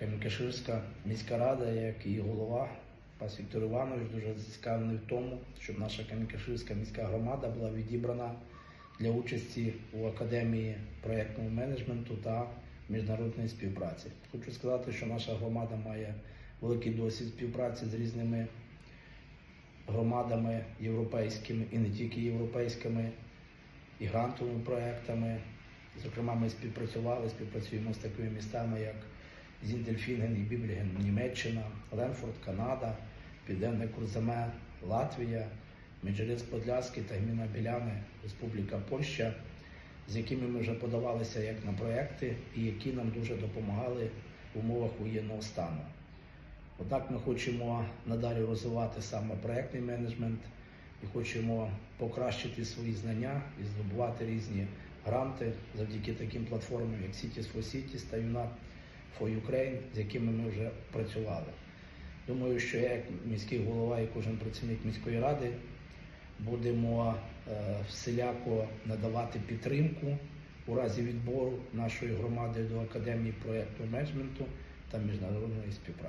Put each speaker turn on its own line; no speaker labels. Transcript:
Кам'янкаширська міська рада, як і голова пас Віктор Іванович, дуже зацікавлений в тому, щоб наша Кам'янкаширська міська громада була відібрана для участі у академії проєктного менеджменту та міжнародної співпраці. Хочу сказати, що наша громада має великий досвід співпраці з різними громадами європейськими і не тільки європейськими, і грантовими проектами. Зокрема, ми співпрацювали, співпрацюємо з такими містами, як Зіндельфінген і Бібліген, Німеччина, Ленфорд, Канада, Південне Курзаме, Латвія, Меджліс Подляський та Гміна Біляни, Республіка Польща, з якими ми вже подавалися як на проекти і які нам дуже допомагали в умовах воєнного стану. Однак ми хочемо надалі розвивати саме проектний менеджмент і хочемо покращити свої знання і здобувати різні гранти завдяки таким платформам, як Cities for Cities та UNAP for Ukraine, з якими ми вже працювали. Думаю, що я, як міський голова і кожен працівник міської ради, будемо е, всіляко надавати підтримку у разі відбору нашої громади до Академії проєкту менеджменту та міжнародної співпраці.